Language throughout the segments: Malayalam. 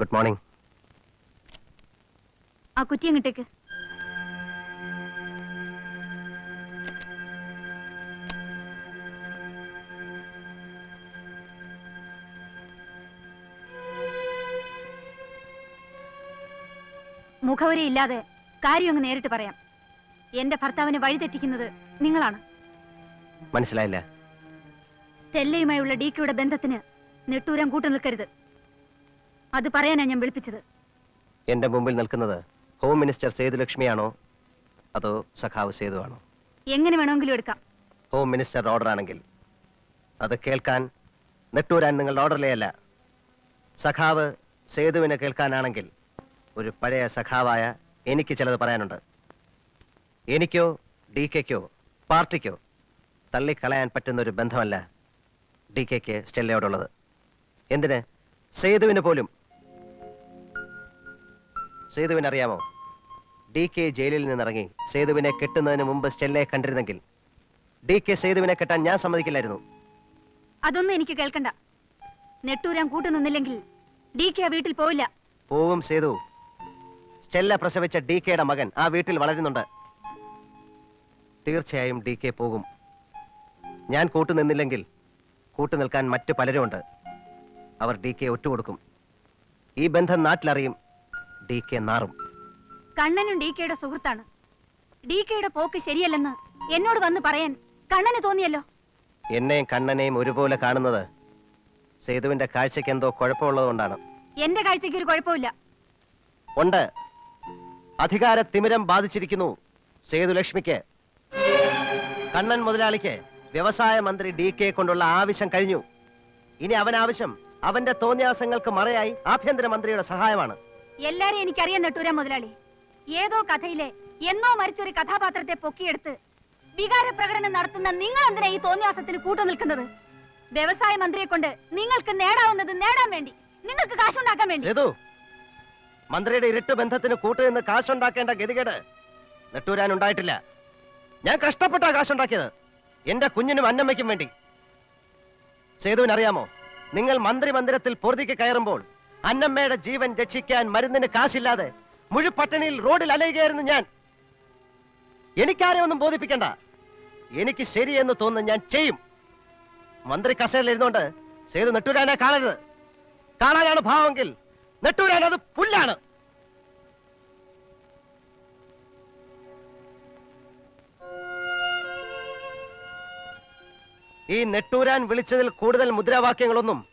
Good morning. ആ കുറ്റി അങ്ങോട്ടേക്ക് മുഖവരയില്ലാതെ കാര്യം അങ്ങ് നേരിട്ട് പറയാം. എന്റെ ഭർത്താവിനെ വഴിതെറ്റിക്കുന്നത് നിങ്ങളാണ്. മനസ്സിലായില്ല. സ്റ്റെല്ലയുമായുള്ള കെയുടെ ബന്ധത്തിന് നെട്ടൂരം കൂട്ടു നിൽക്കരുത്. അത് പറയാനാ ഞാൻ വിളിപ്പിച്ചത്. എന്റെ മുമ്പിൽ നിൽക്കുന്നത് ഹോം മിനിസ്റ്റർ സേതുലക്ഷ്മിയാണോ? അതോ സഖാവ് സേതു ആണോ എങ്ങനെ വേണമെങ്കിലും എടുക്കാം. ഹോം മിനിസ്റ്റർ ഓർഡർ ആണെങ്കിൽ അത് കേൾക്കാൻ നെട്ടൂരാൻ നിങ്ങളുടെ ഓർഡറിലേ അല്ല. സഖാവ് സേതുവിനെ കേൾക്കാനാണെങ്കിൽ ഒരു പഴയ സഖാവായ എനിക്ക് ചിലത് പറയാനുണ്ട്. എനിക്കോ ഡി കെക്കോ പാർട്ടിക്കോ തള്ളിക്കളയാൻ പറ്റുന്ന ഒരു ബന്ധമല്ല ഡി കെക്ക് സ്റ്റെല്ലയോടുള്ളത്. എന്തിന്? സേതുവിന് പോലും സേതുവിന് അറിയാമോ? ഡി കെ ജയിലിൽ നിന്നിറങ്ങി സേതുവിനെ കെട്ടുന്നതിന് മുമ്പ് സ്റ്റെല്ലയെ കണ്ടിരുന്നെങ്കിൽ ഡി കെ സേതുവിനെ കെട്ടാൻ ഞാൻ സമ്മതിക്കില്ലായിരുന്നു. അതൊന്നും എനിക്ക് കേൾക്കണ്ട. നെട്ടൂരാൻ കൂട്ടു നിന്നില്ലെങ്കിൽ ഡി കെ ആ വീട്ടിൽ പോവില്ല. പോവും സേതു. സ്റ്റെല്ല പ്രസവിച്ച ഡി കെയുടെ മകൻ ആ വീട്ടിൽ വളരുന്നുണ്ട്. തീർച്ചയായും ഡി കെ പോകും. ഞാൻ കൂട്ടു നിന്നില്ലെങ്കിൽ കൂട്ടു നിൽക്കാൻ മറ്റു പലരുമുണ്ട്. അവർ ഡി കെ ഒറ്റുകൊടുക്കും. ഈ ബന്ധം നാട്ടിലറിയും. D K നാറും. കണ്ണനും ഡി കെയുടെ സുഹൃത്താണ്. ഡി കെയുടെ പോക്ക് ശരിയല്ലെന്ന് എന്നോട് വന്ന് പറയാൻ കണ്ണന് തോന്നിയല്ലോ. എന്നെയും കണ്ണനെയും ഒരുപോലെ കാണുന്നത് സേതുവിന്റെ കാഴ്ചയ്ക്ക് എന്തോ കുഴപ്പമുള്ളതുകൊണ്ടാണ് എന്റെ കാഴ്ചയ്ക്ക് ഒരു കുഴപ്പമില്ല. ഉണ്ട്. അധികാര തിമിരം ബാധിച്ചിരിക്കുന്നു സേതുലക്ഷ്മിക്ക് കണ്ണൻ മുതലാളിക്ക് വ്യവസായ മന്ത്രി ഡി കെ കൊണ്ടുള്ള ആവശ്യം കഴിഞ്ഞു. ഇനി അവൻ ആവശ്യം അവന്റെ തോന്നിയാസങ്ങൾക്ക് മറയായി ആഭ്യന്തരമന്ത്രിയുടെ സഹായമാണ്. എല്ലാരെയും എനിക്കറിയാൻ നെട്ടൂരാൻ മുതലാളി. ഏതോ കഥയിലെ എന്നോ മരിച്ചൊരു കഥാപാത്രത്തെ പൊക്കിയെടുത്ത് വികാര പ്രകടനം നടത്തുന്ന നിങ്ങൾ എന്തിനാ ഈ തോന്നിയാസത്തിന് കൂട്ടു നിൽക്കുന്നത്? വ്യവസായ മന്ത്രിയെ കൊണ്ട് നിങ്ങൾക്ക് നേടാവുന്നത് നേടാൻ വേണ്ടി നിങ്ങൾക്ക് കാശുണ്ടാക്കാൻ വേണ്ടി. സേതു മന്ത്രിയുടെ ഇരുട്ട് ബന്ധത്തിന് കൂട്ടുനിന്ന് കാശുണ്ടാക്കേണ്ട ഗതികേട് നെട്ടൂരാൻ ഉണ്ടായിട്ടില്ല. ഞാൻ കഷ്ടപ്പെട്ടാ കാശുണ്ടാക്കിയത്. എന്റെ കുഞ്ഞിനും അന്നമ്മയ്ക്കും വേണ്ടി. സേതുവിനറിയാമോ നിങ്ങൾ മന്ത്രി മന്ദിരത്തിൽ പൊറുതിക്ക് കയറുമ്പോൾ അന്നമ്മയുടെ ജീവൻ രക്ഷിക്കാൻ മരുന്നിന് കാശില്ലാതെ മുഴുപട്ടണിയിൽ റോഡിൽ അലയുകയായിരുന്നു ഞാൻ. എനിക്കാരെ ഒന്നും ബോധിപ്പിക്കണ്ട. എനിക്ക് ശരിയെന്ന് തോന്നുന്നു ഞാൻ ചെയ്യും. മന്ത്രി കസേരയിൽ ഇരുന്നുകൊണ്ട് സേതു നെട്ടൂരാനെ കാണരുത്. കാണാനാണ് ഭാവമെങ്കിൽ നെട്ടൂരാൻ അത് പുല്ലാണ്. ഈ നെട്ടൂരാൻ വിളിച്ചതിൽ കൂടുതൽ മുദ്രാവാക്യങ്ങളൊന്നും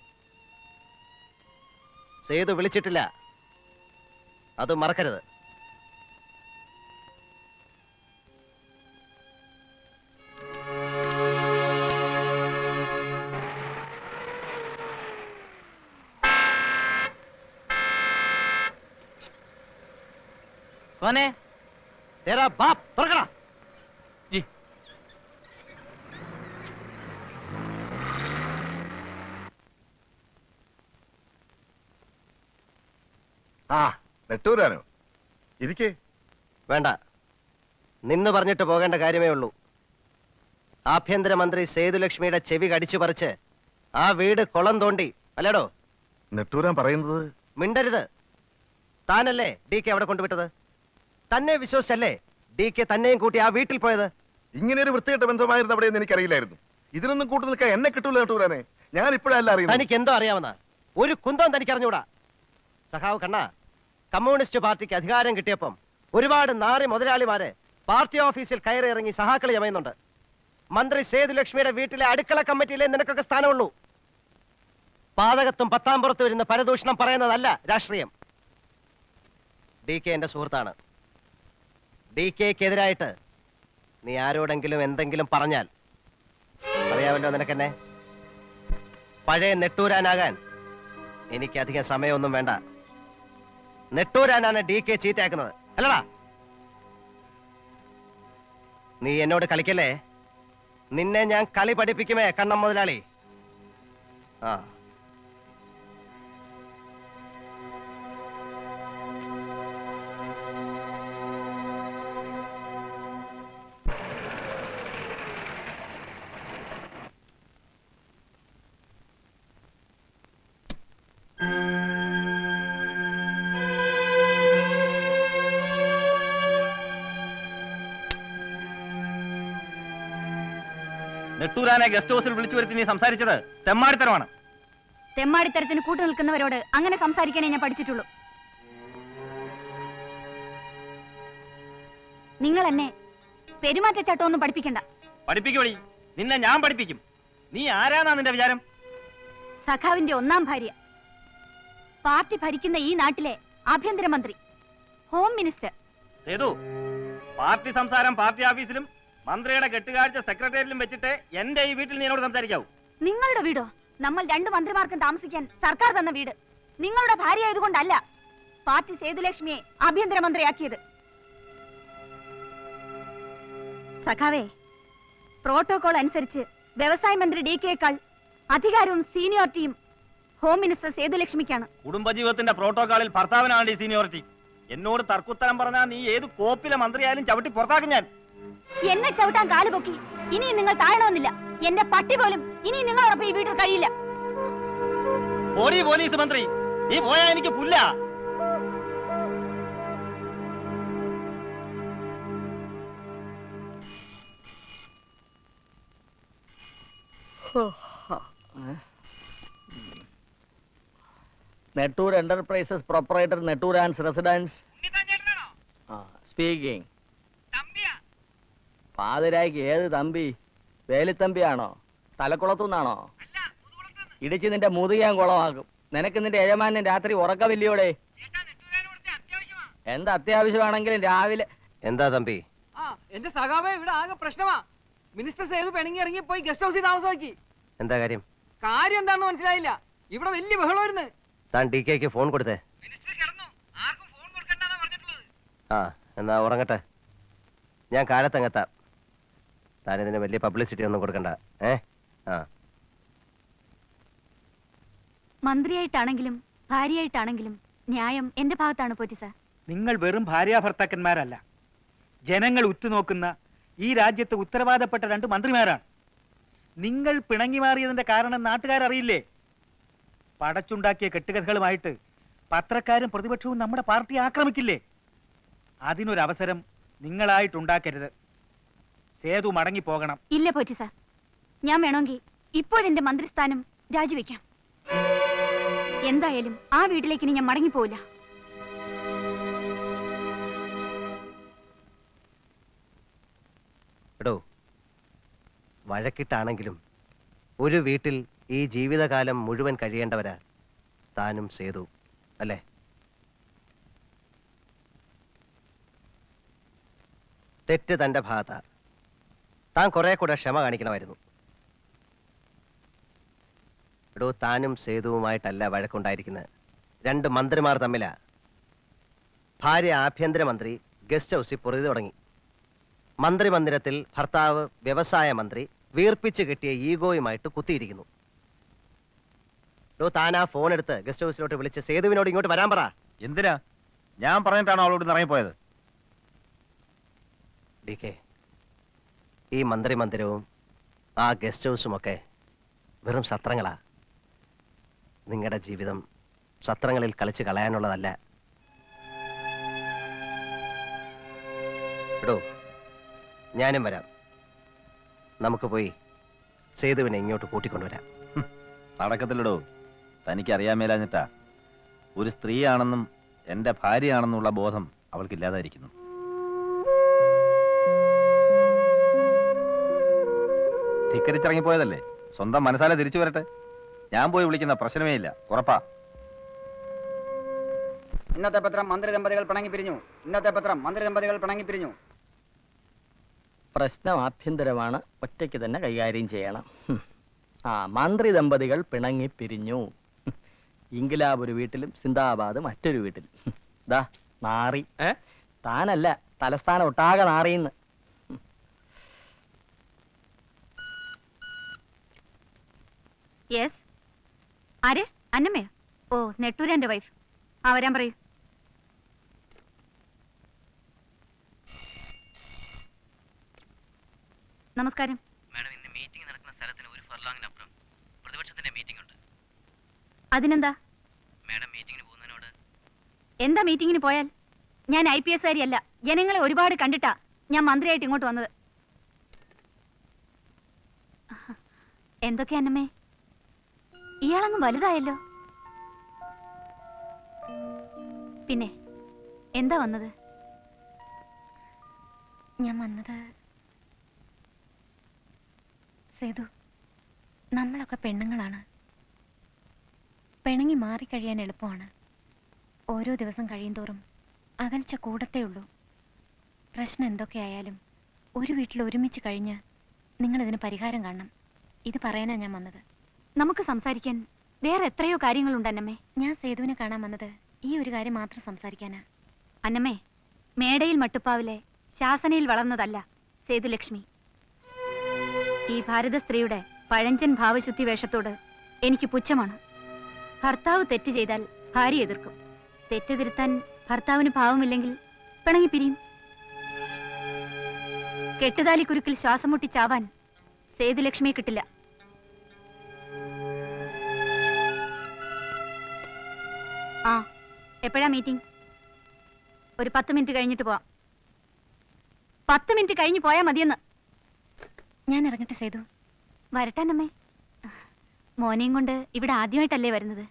സെയ്ത് വിളിച്ചിട്ടില്ല. അത് മറക്കരുത്. കോനെ. തേരാ ബാപ്പ് തുറക്കണം ആ നെട്ടൂരാനോ? ഇരിക്കേ. വേണ്ട. നിന്ന് പറഞ്ഞിട്ട് പോകേണ്ട കാര്യമേ ഉള്ളൂ. ആഭ്യന്തരമന്ത്രി സേതുലക്ഷ്മിയുടെ ചെവി കടിച്ചു പറിച്ച് ആ വീട് കുളം തോണ്ടി അല്ലേടോ? നെട്ടൂരാൻ പറയുന്നത്? മിണ്ടരുത്. താനല്ലേ ഡി കെ അവിടെ കൊണ്ടുവിട്ടത്? തന്നെ വിശ്വസിച്ചല്ലേ ഡി കെ തന്നെയും കൂട്ടി ആ വീട്ടിൽ പോയത്? ഇങ്ങനെ ഒരു വൃത്തികെട്ട ബന്ധമായിരുന്നു അവിടെ എന്ന് എനിക്കറിയില്ലായിരുന്നു. ഇതിനൊന്നും കൂട്ടു നിൽക്കാൻ എന്നെ കിട്ടൂല നെട്ടൂരാനെ. ഞാൻ ഇപ്പോഴല്ല അറിയുന്നത്. തനിക്ക് എന്തോ അറിയാവുന്ന ഒരു കുന്തം തനിക്ക് അറിഞ്ഞൂടാ സഖാവ് കണ്ണ കമ്മ്യൂണിസ്റ്റ് പാർട്ടിക്ക് അധികാരം കിട്ടിയപ്പം ഒരുപാട് നാറി മുതലാളിമാരെ പാർട്ടി ഓഫീസിൽ കയറി ഇറങ്ങി സഹാക്കളി ചമയുന്നുണ്ട് മന്ത്രി സേതുലക്ഷ്മിയുടെ വീട്ടിലെ അടുക്കള കമ്മിറ്റിയിലെ നിനക്കൊക്കെ സ്ഥാനമുള്ളൂ. പാതകത്തും പത്താം പുറത്ത് വരുന്ന പരദൂഷണം പറയുന്നതല്ല രാഷ്ട്രീയം. ഡി കെ എന്റെ സുഹൃത്താണ്. ഡി കെക്കെതിരായിട്ട് നീ ആരോടെങ്കിലും എന്തെങ്കിലും പറഞ്ഞാൽ അറിയാമല്ലോ നിനക്കെന്നെ. പഴയ നെട്ടൂരാനാകാൻ എനിക്കധികം സമയമൊന്നും വേണ്ട. നെട്ടൂരാനാണ് ഡി കെ ചീത്തയാക്കുന്നത്. അല്ലടാ. നീ എന്നോട് കളിക്കല്ലേ? നിന്നെ ഞാൻ കളി പഠിപ്പിക്കുമേ കണ്ണം മുതലാളി. ആ. നെട്ടൂരാനെ ഗസ്റ്റ് ഹൗസിൽ വിളിച്ചു വരുത്തി നീ സംസാരിച്ചത് തെമ്മാടിത്തരമാണ്. തെമ്മാടിത്തരത്തിന് കൂട്ടു നിൽക്കുന്നവരോട് അങ്ങനെ സംസാരിക്കാനേ ഞാൻ പഠിച്ചിട്ടുള്ളൂ. നിങ്ങൾ എന്നെ പെരുമാറ്റച്ചട്ടമൊന്നും പഠിപ്പിക്കണ്ട. പഠിപ്പിക്കുവഴി നിന്നെ ഞാൻ പഠിപ്പിക്കും. നീ ആരാന്നാ നിന്റെ വിചാരം? സഖാവിന്റെ ഒന്നാം ഭാര്യ. പാർട്ടി ഭരിക്കുന്ന ഈ നാട്ടിലെ ആഭ്യന്തരമന്ത്രി ഹോം മിനിസ്റ്റർ. സേതു പാർട്ടി സംസാരം പാർട്ടി ഓഫീസിലും മന്ത്രിയുടെ കെട്ടുകാഴ്ച സെക്രട്ടേറിയറ്റിലും വെച്ചിട്ട് എന്റെ ഈ വീട്ടിൽ നീ എന്നോട് സംസാരിക്കാവൂ. നിങ്ങളുടെ വീടോ? നമ്മൾ രണ്ട് മന്ത്രിമാർക്കും താമസിക്കാൻ സർക്കാർ തന്ന വീട്. നിങ്ങളുടെ ഭാര്യ ആയതുകൊണ്ടല്ല പാർട്ടി സേതുലക്ഷ്മിയെ ആഭ്യന്തരമന്ത്രിയാക്കിയത്. സഖാവേ പ്രോട്ടോകോൾ അനുസരിച്ച് വ്യവസായ മന്ത്രി ഡി കെക്കാൾ അധികാരവും സീനിയോറിറ്റിയും ഹോം മിനിസ്റ്റർ സേതുലക്ഷ്മിക്കാണ്. കുടുംബജീവിതത്തിന്റെ പ്രോട്ടോകോളിൽ ഭർത്താവിനാണ് ഈ സീനിയോറിറ്റി. എന്നോട് തർക്കുത്തരം പറഞ്ഞാൽ നീ ഏത് കോപ്പിലെ മന്ത്രിയായാലും ചവിട്ടി പുറത്താക്കും ഞാൻ. എന്നെ ചവിട്ടാൻ കാൽ പൊക്കി. ഇനിയും നിങ്ങൾ താഴണമെന്നില്ല. എന്റെ പട്ടി പോലും ഇനിയും നിങ്ങളോടൊപ്പം ഈ വീട്ടിൽ കഴിയില്ല. ഓടി പോലീസ് മന്ത്രി. നീ പോയാ എനിക്ക് പുല്ല. Nettoor enterprises proprietor Nettoor and residence speaking പാതിരായ്ക്ക് ഏത് തമ്പി? വേലിത്തമ്പിയാണോ? തലക്കുളത്തുനിന്നാണോ? ഇടിച്ച് നിന്റെ മുതുകാൻ കുളമാക്കും. നിനക്ക് നിന്റെ യജമാനൻ രാത്രി ഉറക്കമില്ലയോടെ? എന്താ അത്യാവശ്യമാണെങ്കിലും രാവിലെ എന്താ തമ്പി? ആ എന്റെ സഖാവേ ഇവിടെ ആകെ പ്രശ്നമാ. മിനിസ്റ്റർ സേതു പെണങ്ങി ഇറങ്ങി പോയി ഗസ്റ്റ് ഹൗസിൽ താമസമാക്കി? എന്താ കാര്യം? കാര്യം എന്താണെന്ന് മനസ്സിലായില്ല. ഇവിടെ വലിയ ബഹളമായിരുന്നു. താൻ ഡി കെക്ക് ഫോൺ കൊടുത്തേ ആ എന്നാ ഉറങ്ങട്ടെ. ഞാൻ കാലത്തങ്ങെത്താം താൻ ഇതിന് വലിയ പബ്ലിസിറ്റി ഒന്നും കൊടുക്കണ്ട. ഏ? ആ. മന്ത്രിയായിട്ടാണെങ്കിലും ഭാര്യയായിട്ടാണെങ്കിലും ന്യായം എന്റെ ഭാഗത്താണ് പോറ്റി സാർ. നിങ്ങൾ വെറും ഭാര്യാഭർത്താക്കന്മാരല്ല. ജനങ്ങൾ ഉറ്റുനോക്കുന്ന ഈ രാജ്യത്ത് ഉത്തരവാദപ്പെട്ട രണ്ട് മന്ത്രിമാരാണ്. നിങ്ങൾ പിണങ്ങി മാറിയതിന്റെ കാരണം നാട്ടുകാരറിയില്ലേ? പടച്ചുണ്ടാക്കിയ കെട്ടുകഥകളുമായിട്ട് പത്രക്കാരും പ്രതിപക്ഷവും നമ്മുടെ പാർട്ടി ആക്രമിക്കില്ലേ? അതിനൊരവസരം നിങ്ങളായിട്ടുണ്ടാക്കരുത്. സേതു മടങ്ങി പോകണം ഇല്ല പോറ്റി സാർ. ഞാൻ വേണമെങ്കിൽ ഇപ്പോഴെന്റെ മന്ത്രിസ്ഥാനം രാജിവെക്കാം. എന്തായാലും ആ വീട്ടിലേക്ക് ഇനി ഞാൻ മടങ്ങിപ്പോവില്ല. എടോ വഴക്കിട്ടാണെങ്കിലും ഒരു വീട്ടിൽ ഈ ജീവിതകാലം മുഴുവൻ കഴിയേണ്ടവരാ താനും സേതു അല്ലേ? തെറ്റ് തന്റെ ഭാഗത്താ. താൻ കുറെ കൂടെ ക്ഷമ കാണിക്കണമായിരുന്നു. എടോ താനും സേതുവുമായിട്ടല്ല വഴക്കുണ്ടായിരിക്കുന്നത് രണ്ട് മന്ത്രിമാർ തമ്മിലാ. ഭാര്യ ആഭ്യന്തരമന്ത്രി ഗസ്റ്റ് ഹൗസിൽ പൊറുതി തുടങ്ങി. മന്ത്രിമന്ദിരത്തിൽ ഭർത്താവ് വ്യവസായ മന്ത്രി വീർപ്പിച്ച് കിട്ടിയ ഈഗോയുമായിട്ട് കുത്തിയിരിക്കുന്നു. ഡോ താൻ ആ ഫോൺ എടുത്ത് ഗസ്റ്റ് ഹൗസിലോട്ട് വിളിച്ച് സേതുവിനോട് ഇങ്ങോട്ട് വരാൻ പറ. എന്തിനാ? ഞാൻ പറഞ്ഞിട്ടാണോ അവളോട് ഇറങ്ങിപ്പോയത്? ഡി കെ ഈ മന്ത്രിമന്ദിരവും ആ ഗസ്റ്റ് ഹൗസും ഒക്കെ വെറും സത്രങ്ങളാ. നിങ്ങളുടെ ജീവിതം സത്രങ്ങളിൽ കളിച്ച് കളയാനുള്ളതല്ല. എടോ ഞാനും വരാം. നമുക്ക് പോയി സേതുവിനെ ഇങ്ങോട്ട് കൂട്ടിക്കൊണ്ടുവരാം. നടക്കത്തില്ലടോ. തനിക്ക് അറിയാൻ മേലാഞ്ഞിട്ടാ ഒരു സ്ത്രീയാണെന്നും എന്റെ ഭാര്യയാണെന്നുള്ള ബോധം അവൾക്കില്ലാതായിരിക്കുന്നു. ധിക്കരിച്ചിറങ്ങിപ്പോയതല്ലേ? സ്വന്തം മനസ്സാലെ തിരിച്ചു വരട്ടെ. ഞാൻ പോയി വിളിക്കുന്ന പ്രശ്നമേ ഇല്ല. ഉറപ്പാ. ഇന്നത്തെ പത്രം മന്ത്രി ദമ്പതികൾ പിണങ്ങി പിരിഞ്ഞു. ഇന്നത്തെ പത്രം മന്ത്രി ദമ്പതികൾ പിണങ്ങി പിരിഞ്ഞു. പ്രശ്നം ആഭ്യന്തരമാണ്. ഒറ്റയ്ക്ക് തന്നെ കൈകാര്യം ചെയ്യണം. ആ മന്ത്രി ദമ്പതികൾ പിണങ്ങി പിരിഞ്ഞു. ഇംഗ്ലാബ് ഒരു വീട്ടിലും സിന്ദാബാദ് മറ്റൊരു വീട്ടിലും. ദാ നാറി. താനല്ല തലസ്ഥാനം ഒട്ടാകെ നാറിയെന്ന്. യെസ് ആര്? അന്നമ്മയോ? ഓ നെട്ടൂരന്റെ വൈഫ് ആ വരാൻ പറയൂ. നമസ്കാരം. മാഡം ഇന്ന് മീറ്റിംഗ് നടക്കുന്ന സ്ഥലത്തിന് ഒരു ഫർലോങ്ങിനപ്പുറം പ്രതിപക്ഷത്തിന്റെ മീറ്റിംഗ് ഉണ്ട്. അതിനെന്താ? മാഡം മീറ്റിംഗിന് പോകുന്നതിനോട്? എന്താ മീറ്റിംഗിന് പോയാൽ? ഞാൻ ഐ പി എസ് കാരിയല്ല. ജനങ്ങളെ ഒരുപാട് കണ്ടിട്ടാ ഞാൻ മന്ത്രിയായിട്ട് ഇങ്ങോട്ട് വന്നത്. എന്തൊക്കെയാ അന്നമ്മേ? ഇയാളങ്ങ് വലുതായല്ലോ. പിന്നെ എന്താ വന്നത്? ഞാൻ വന്നത് സേതു നമ്മളൊക്കെ പെണ്ണുങ്ങളാണ്. പിണങ്ങി മാറിക്കഴിയാൻ എളുപ്പമാണ്. ഓരോ ദിവസം കഴിയുന്തോറും അകൽച്ച കൂടത്തേ ഉള്ളൂ. പ്രശ്നം എന്തൊക്കെയായാലും ഒരു വീട്ടിൽ ഒരുമിച്ച് കഴിഞ്ഞ് നിങ്ങളിതിന് പരിഹാരം കാണണം. ഇത് പറയാനാണ് ഞാൻ വന്നത്. നമുക്ക് സംസാരിക്കാൻ വേറെ എത്രയോ കാര്യങ്ങളുണ്ട് അന്നമ്മേ. ഞാൻ സേതുവിനെ കാണാൻ വന്നത് ഈ ഒരു കാര്യം മാത്രം സംസാരിക്കാനാ. അന്നമ്മേ മേടയിൽ മട്ടുപ്പാവിലെ ശാസനയിൽ വളർന്നതല്ല സേതുലക്ഷ്മി. ഈ ഭാരത സ്ത്രീയുടെ പഴഞ്ചൻ ഭാവശുദ്ധി വേഷത്തോട് എനിക്ക് പുച്ഛമാണ്. ഭർത്താവ് തെറ്റ് ചെയ്താൽ ഭാര്യ എതിർക്കും. തെറ്റ് തിരുത്താൻ ഭർത്താവിന് ഭാവമില്ലെങ്കിൽ പിണങ്ങി പിരിയും. കെട്ടുതാലി കുരുക്കിൽ ശ്വാസം മുട്ടി ചാവാൻ സേതുലക്ഷ്മിയെ കിട്ടില്ല. എപ്പോഴാ മീറ്റിംഗ്? ഒരു പത്ത് മിനിറ്റ് കഴിഞ്ഞിട്ട് പോവാം. പത്ത് മിനിറ്റ് കഴിഞ്ഞ് പോയാൽ മതിയെന്ന്. ഞാൻ ഇറങ്ങട്ടെ സേതു. വരട്ടാനമ്മേ. മോനെയും കൊണ്ട് ഇവിടെ ആദ്യമായിട്ടല്ലേ വരുന്നത്.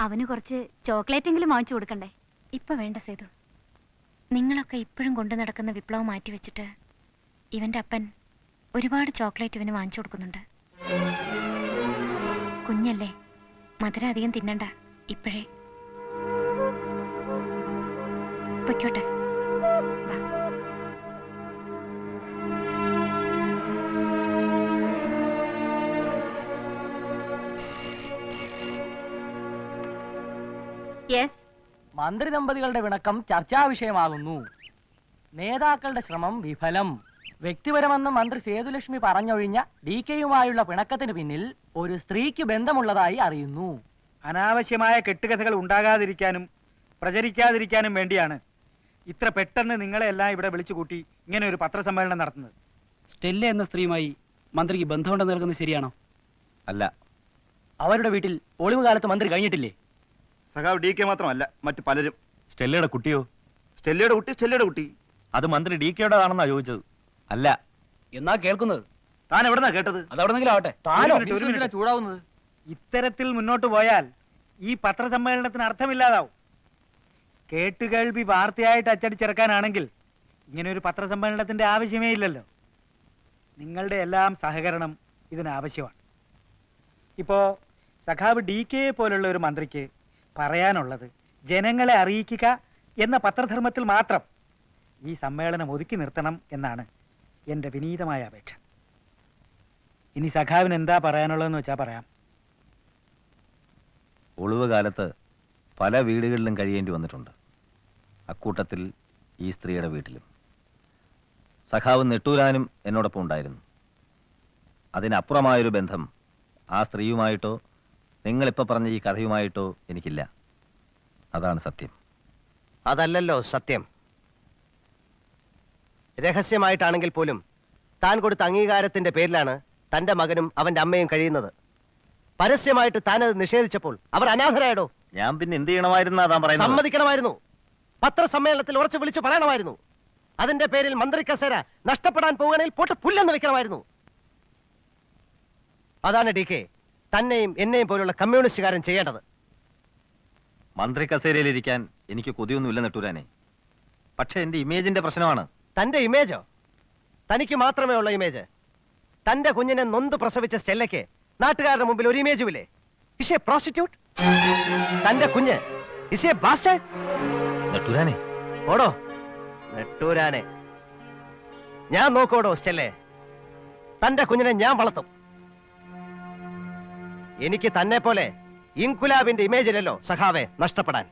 അവന് കുറച്ച് ചോക്ലേറ്റ് എങ്കിലും വാങ്ങിച്ചു കൊടുക്കണ്ടേ? ഇപ്പൊ വേണ്ട സേതു. നിങ്ങളൊക്കെ ഇപ്പോഴും കൊണ്ടു നടക്കുന്ന വിപ്ലവം മാറ്റി വെച്ചിട്ട് ഇവന്റെ അപ്പൻ ഒരുപാട് ചോക്ലേറ്റ് ഇവന് വാങ്ങിച്ചു കൊടുക്കുന്നുണ്ട്. കുഞ്ഞല്ലേ മധുരം അധികം തിന്നണ്ട ഇപ്പോഴേ. പൊയ്ക്കോട്ടെ. മന്ത്രി ദമ്പതികളുടെ വിണക്കം ചർച്ചാ വിഷയമാകുന്നു. നേതാക്കളുടെ ശ്രമം വിഫലം. വ്യക്തിപരമെന്ന് മന്ത്രി സേതുലക്ഷ്മി പറഞ്ഞൊഴിഞ്ഞ ഡി കെയുമായുള്ള പിണക്കത്തിന് പിന്നിൽ ഒരു സ്ത്രീക്ക് ബന്ധമുള്ളതായി അറിയുന്നു. അനാവശ്യമായ കെട്ടുകഥകൾ ഉണ്ടാകാതിരിക്കാനും പ്രചരിക്കാതിരിക്കാനും വേണ്ടിയാണ് ഇത്ര പെട്ടെന്ന് നിങ്ങളെല്ലാം ഇവിടെ വിളിച്ചു കൂട്ടി ഇങ്ങനെ ഒരു പത്രസമ്മേളനം നടത്തുന്നത്. സ്റ്റെല്ല എന്ന സ്ത്രീയുമായി മന്ത്രിക്ക് ബന്ധമുണ്ടെന്ന് നൽകുന്നത് ശരിയാണോ? അല്ല. അവരുടെ വീട്ടിൽ ഒളിവ് കാലത്ത് മന്ത്രി കഴിഞ്ഞിട്ടില്ലേ? സഖാവ് ഡി കെ മാത്രമല്ല മറ്റു പലരും. സ്റ്റെല്ലയുടെ കുട്ടിയോ? സ്റ്റെല്ലയുടെ കുട്ടി സ്റ്റെല്ലയുടെ കുട്ടി. അത് മന്ത്രി ഡി കെയുടേതാണെന്നാ ചോദിച്ചത്. അല്ല. എന്നാ കേൾക്കുന്നത്? താൻ എവിടെന്നാ കേട്ടത്? അതവിടെന്നെങ്കിലും ആവട്ടെ. താനോ? ചൂടാവുന്നത്. ഇത്തരത്തിൽ മുന്നോട്ട് പോയാൽ ഈ പത്രസമ്മേളനത്തിന് അർത്ഥമില്ലാതാവും. കേട്ടുകേൾവി വാർത്തയായിട്ട് അച്ചടിച്ചിറക്കാനാണെങ്കിൽ ഇങ്ങനെ ഒരു പത്രസമ്മേളനത്തിന്റെ ആവശ്യമേ ഇല്ലല്ലോ. നിങ്ങളുടെ എല്ലാം സഹകരണം ഇതിനാവശ്യമാണ്. ഇപ്പോ സഖാവ് ഡി കെ പോലുള്ള ഒരു മന്ത്രിക്ക് പറയാനുള്ളത് ജനങ്ങളെ അറിയിക്കുക എന്ന പത്രധർമ്മത്തിൽ മാത്രം ഈ സമ്മേളനം ഒതുക്കി നിർത്തണം എന്നാണ് എന്റെ വിനീതമായ അപേക്ഷ. ഇനി സഖാവിന് എന്താ പറയാനുള്ളതെന്ന് വെച്ചാൽ പറയാം. ഒളിവ് കാലത്ത് പല വീടുകളിലും കഴിയേണ്ടി വന്നിട്ടുണ്ട്. അക്കൂട്ടത്തിൽ ഈ സ്ത്രീയുടെ വീട്ടിലും. സഖാവ് നെട്ടൂരാനും എന്നോടൊപ്പം ഉണ്ടായിരുന്നു. അതിനപ്പുറമായൊരു ബന്ധം ആ സ്ത്രീയുമായിട്ടോ നിങ്ങളിപ്പോൾ പറഞ്ഞ ഈ കഥയുമായിട്ടോ എനിക്കില്ല. അതാണ് സത്യം. അതല്ലല്ലോ സത്യം. രഹസ്യമായിട്ടാണെങ്കിൽ പോലും താൻ കൊടുത്ത അംഗീകാരത്തിന്റെ പേരിലാണ് തന്റെ മകനും അവന്റെ അമ്മയും കഴിയുന്നത്. പരസ്യമായിട്ട് താൻ അത് നിഷേധിച്ചപ്പോൾ അവർ അനാഥരായടോ? ഞാൻ പിന്നെ എന്ത് ചെയ്യണമായിരുന്നു സമ്മതിക്കണമായിരുന്നു. പത്രസമ്മേളനത്തിൽ ഉറച്ചു വിളിച്ചു പറയണമായിരുന്നു. അതിന്റെ പേരിൽ മന്ത്രി കസേര നഷ്ടപ്പെടാൻ പോകണേൽ പോട്ട് പുല്ലെന്ന് വെക്കണമായിരുന്നു. അതാണ് ഡി കെ തന്നെയും എന്നെയും പോലുള്ള കമ്മ്യൂണിസ്റ്റുകാരൻ ചെയ്യേണ്ടത്. മന്ത്രി കസേരയിലിരിക്കാൻ എനിക്ക് കൊതിയൊന്നുമില്ല നെട്ടൂരാനെ. പക്ഷെ എന്റെ ഇമേജിന്റെ പ്രശ്നമാണ്. തന്റെ ഇമേജോ? തനിക്ക് മാത്രമേ ഉള്ള ഇമേജ്. തന്റെ കുഞ്ഞിനെ നൊന്ത് പ്രസവിച്ച സ്റ്റെല്ലയ്ക്ക് നാട്ടുകാരുടെ മുമ്പിൽ ഒരു ഇമേജുമില്ലേ ഇഷേ പ്രോസ്റ്റിറ്റ്യൂട്ട് തന്റെ കുഞ്ഞ് ഇഷേ ബാസ്റ്റേഡ് നെട്ടൂരാനെ. ഓടോ. നെട്ടൂരാനെ. ഞാൻ നോക്കോടോ സ്റ്റല്ലേ തന്റെ കുഞ്ഞിനെ ഞാൻ വളർത്തും. എനിക്ക് തന്നെ പോലെ ഇൻകുലാബിന്റെ ഇമേജിലല്ലോ സഖാവെ നഷ്ടപ്പെടാൻ.